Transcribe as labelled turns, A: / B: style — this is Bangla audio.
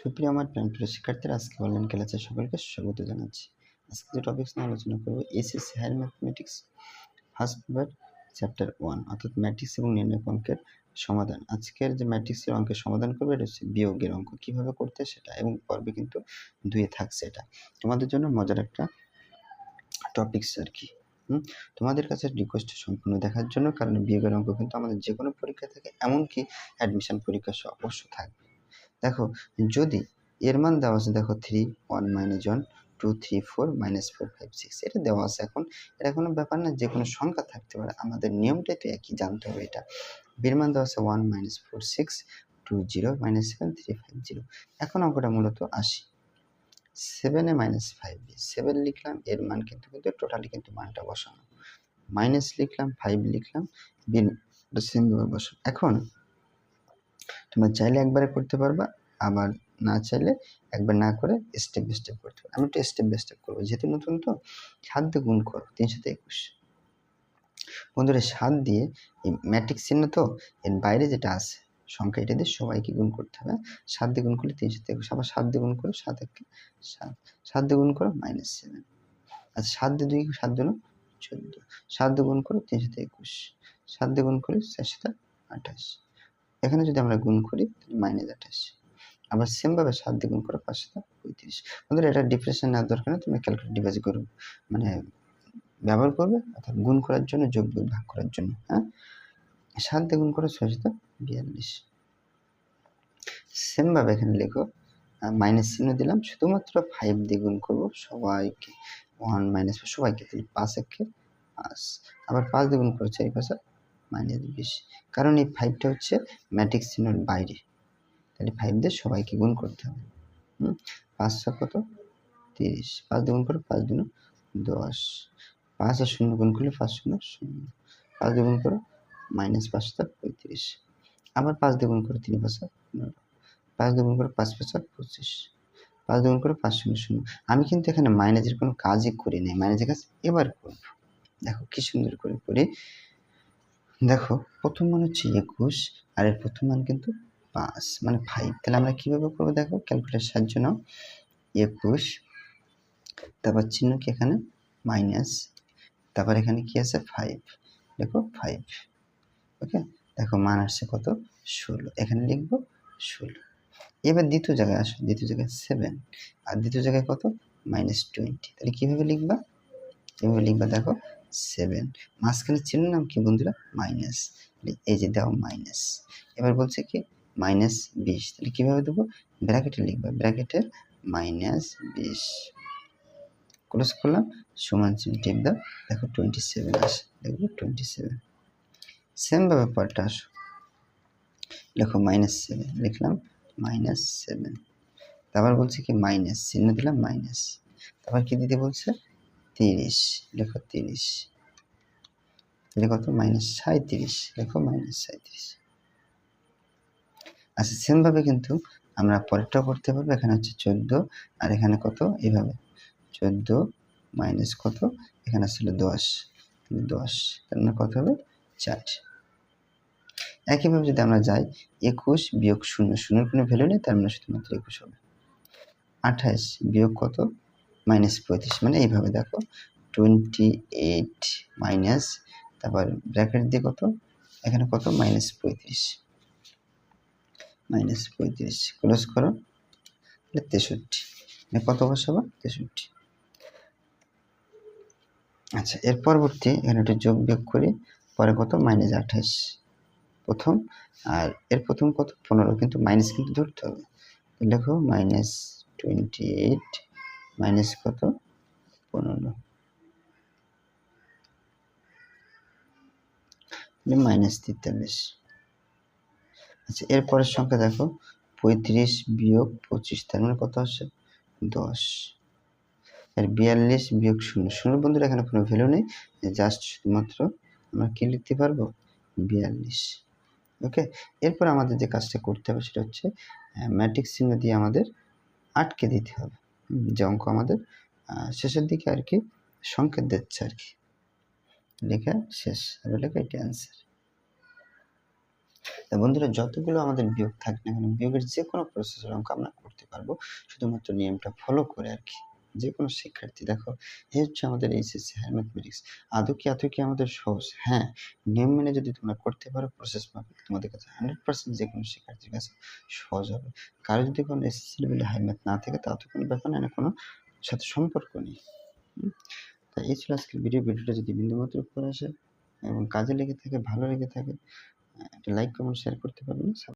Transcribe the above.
A: সুপ্রিয় আমার প্রাণপ্রিয় শিক্ষার্থীরা, আজকে অনলাইন ক্লাসে সকলকে স্বাগত জানাচ্ছি। আজকে যে টপিক্স নিয়ে আলোচনা করব SSC higher mathematics first paper chapter one অর্থাৎ ম্যাট্রিক্স এবং নির্ণয় অঙ্কের সমাধান। আজকের যে ম্যাট্রিক্সের অঙ্কের সমাধান করবে, এটা হচ্ছে বিয়োগের অঙ্ক। কীভাবে করতে সেটা এবং পর্বে কিন্তু দুয়ে থাকছে এটা। তোমাদের জন্য মজার একটা টপিক্স আর কি। তোমাদের কাছে রিকোয়েস্ট সম্পূর্ণ দেখার জন্য, কারণ বিয়োগের অঙ্ক কিন্তু আমাদের যে কোনো পরীক্ষা থেকে এমনকি অ্যাডমিশন পরীক্ষা সহ অবশ্য থাকবে। দেখো, যদি এর মান দেওয়া আছে, দেখো three one minus one two three four minus four five six এটা দেওয়া আছে এখন। এটা কোনো ব্যাপার না, যে কোনো সংখ্যা থাকতে পারে। আমাদের নিয়মটাই তো একই, জানতে হবে এটা। বের মান দেওয়া আছে one minus four six two zero minus seven three five zero এখন অঙ্কটা মূলত আসি। সেভেনে মাইনাস ফাইভ সেভেন লিখলাম, এর মান কিন্তু কিন্তু টোটালি কিন্তু মানটা বসানো। মাইনাস লিখলাম ফাইভ লিখলাম বিন সেমভাবে বসানো। এখন তোমরা চাইলে একবারে করতে পারবা, আবার না চাইলে একবার না করে স্টেপ বাই স্টেপ করতে পারো আমি একটু স্টেপ বাই স্টেপ করব, যেহেতু নতুন তো, সাত দিয়ে গুণ করো তিনশোতে একুশ। বন্ধুরা, সাত দিয়ে এই ম্যাট্রিক্স চিহ্ন তো, এর বাইরে যেটা আছে, সংখ্যা এটা দিয়ে সবাইকে গুণ করতে হবে সাত দিয়ে গুণ করলে তিনশো একুশ, আবার সাত দিয়ে গুণ করো, সাত একে সাত। সাত দিয়ে গুণ করো মাইনাস সেভেন আচ্ছা সাত দিয়ে দুই, সাত দিন চোদ্দ। সাত দিয়ে গুণ করো তিনশো একুশ। সাত দিয়ে গুণ করি চারশো আঠাশ। এখানে যদি আমরা গুণ করি মাইনাস আঠাশ আবার সেমভাবে সাত দিয়ে গুণ করো পাঁচশো পঁয়ত্রিশ। বন্ধুরা, এটা ডিপ্রেশন নেওয়ার দরকার নেই, তুমি ক্যালকুলেট ডিভাইস করবে মানে ব্যবহার করবে, অর্থাৎ গুণ করার জন্য, যোগ ভাগ করার জন্য হ্যাঁ? সাত দিয়ে গুণ করো ছয়শত বিয়াল্লিশ। সেমভাবে এখানে লেখো মাইনাস চিহ্ন দিলাম, শুধুমাত্র ফাইভ দিয়ে গুণ করব সবাইকে। ওয়ান মাইনাস সবাইকে তাহলে পাঁচ একে পাঁচ। আবার পাঁচ দিয়ে গুণ করো চারি পাঁচ মাইনাস বিশ। কারণ এই ফাইভটা হচ্ছে ম্যাট্রিক্স চিহ্নের বাইরে। তাহলে ফাইভ দিয়ে সবাইকে গুণ করতে হবে। পাঁচশো কত? তিরিশ। পাঁচ দুগুণ করো পাঁচ দুগুণ দশ। পাঁচ আর শূন্য গুণ করলে পাঁচ শূন্য শূন্য। পাঁচ দুগুণ করো মাইনাস পাঁচশো পঁয়ত্রিশ। আবার পাঁচ দুগুণ করো, তিন পাঁচ পনেরো পাঁচ দুগুণ করো, পাঁচ পাঁচ পঁচিশ। পাঁচ দুগুণ করো, পাঁচ শূন্য শূন্য। আমি কিন্তু এখানে মাইনাসের কোনো কাজই করি নাই। মাইনাসের কাজ এবার করব। দেখো কি সুন্দর করে করি দেখো, প্রথম মান হচ্ছে একুশ, আর এর প্রথম মান কিন্তু পাঁচ। মানে ফাইভ তাহলে আমরা কীভাবে করব দেখো ক্যালকুলেটার সাহায্য নাও। একুশ, তারপর চিহ্ন কি এখানে? মাইনাস তারপর এখানে কি আছে? ফাইভ দেখো ফাইভ ওকে? দেখো, মান আসছে কত? ষোলো। এখানে লিখব ষোলো। এবার দ্বিতীয় জায়গায় আসো। দ্বিতীয় জায়গায় সেভেন আর দ্বিতীয় জায়গায় কত? মাইনাস টোয়েন্টি তাহলে কীভাবে লিখবা? কীভাবে লিখবা দেখো? সেভেন মাঝখানে চিহ্ন নাম কি বন্ধুরা? মাইনাস এই যে দাও মাইনাস এবার বলছে কি? মাইনাস বিশ। তাহলে কীভাবে দেবো? ব্র্যাকেটে লিখবা। ব্র্যাকেটে মাইনাস বিশ। ক্লোজ করলাম। সমান চিহ্ন টিপ দাও। দেখো টোয়েন্টি সেভেন আসে। দেখব টোয়েন্টি সেভেন সেমভাবে পরটা আসো। লেখো মাইনাস সেভেন লিখলাম মাইনাস সেভেন তারপর বলছে কি? মাইনাস চিহ্ন দিলাম মাইনাস তারপর কি দিতে বলছে? তিরিশ, লেখো তিরিশ। তাহলে কত? মাইনাস সাঁত্রিশ লেখো মাইনাস সাঁত্রিশ আচ্ছা সেমভাবে কিন্তু আমরা পরেরটাও করতে পারব, এখানে হচ্ছে চোদ্দ, আর এখানে কত? এইভাবে চোদ্দ মাইনাস কত? এখানে ছিল দশ। দশ, তার মানে কত হবে? চার। একইভাবে যদি আমরা যাই, একুশ বিয়োগ শূন্য, শূন্যের কোনো ভ্যালু নেই, তার মানে শুধুমাত্র একুশ হবে। আঠাশ বিয়োগ কত? মাইনাস পঁয়ত্রিশ মানে এইভাবে দেখো টোয়েন্টি এইট মাইনাস তারপর ব্র্যাকেট দিয়ে কত? এখানে কত? মাইনাস পঁয়ত্রিশ। মাইনাস পঁয়ত্রিশ ক্লোজ করো। তাহলে তেষট্টি। মানে কত বসাবো? তেষট্টি। আচ্ছা এর পরবর্তী এখানে একটু যোগ বিয়োগ করি, পরে কত? মাইনাস আঠাশ। প্রথম, আর এর প্রথম কত? পনেরো, কিন্তু মাইনাস কিন্তু ধরতে হবে। দেখো মাইনাস টোয়েন্টি এইট মাইনাস কত? পনেরো। মাইনাস তেতাল্লিশ আচ্ছা এরপরের সংখ্যা দেখো, পঁয়ত্রিশ বিয়োগ পঁচিশ, তার মানে কত আসে? দশ। আর বিয়াল্লিশ বিয়োগ শূন্য। শূন্য বন্ধুরা, এখানে কোনো ভ্যালু নেই জাস্ট শুধুমাত্র আমরা কী লিখতে পারব? বিয়াল্লিশ। ওকে এরপর আমাদের যে কাজটা করতে হবে, সেটা হচ্ছে ম্যাট্রিক্স চিহ্ন দিয়ে আমাদের আটকে দিতে হবে। যে অঙ্ক আমাদের শেষের দিকে আর কি সংকেত দিচ্ছে আর কি লেখা শেষ এবার লেখা এটি অ্যান্সার বন্ধুরা, যতগুলো আমাদের বিয়োগ থাকে না কেন, বিয়োগের যে কোনো প্রসেসের অঙ্ক আমরা করতে করতে পারব, শুধুমাত্র নিয়মটা ফলো করে আর কি যে কোনো শিক্ষার্থী। দেখো, এই হচ্ছে আমাদের এইচএসসি হায়ার ম্যাথমেটিক্স আদৌ কি এত কি আমাদের সহজ? হ্যাঁ নিয়ম মেনে যদি তোমরা করতে পারো প্রসেস মাফিক তোমাদের কাছে হান্ড্রেড পার্সেন্ট যে কোনো শিক্ষার্থীর কাছে সহজ হবে। কারও যদি কোনো এসএসসি লেভেলে হাই ম্যাথ না থাকে তাও তো কোনো ব্যাপার না, কোনো সাথে সম্পর্ক নেই? তাই এই ছিল আজকের ভিডিও ভিডিওটা যদি বিন্দুমাত্র উপকার আসে এবং কাজে লেগে থাকে, ভালো লেগে থাকে একটা লাইক কমেন্ট শেয়ার করতে পারবেন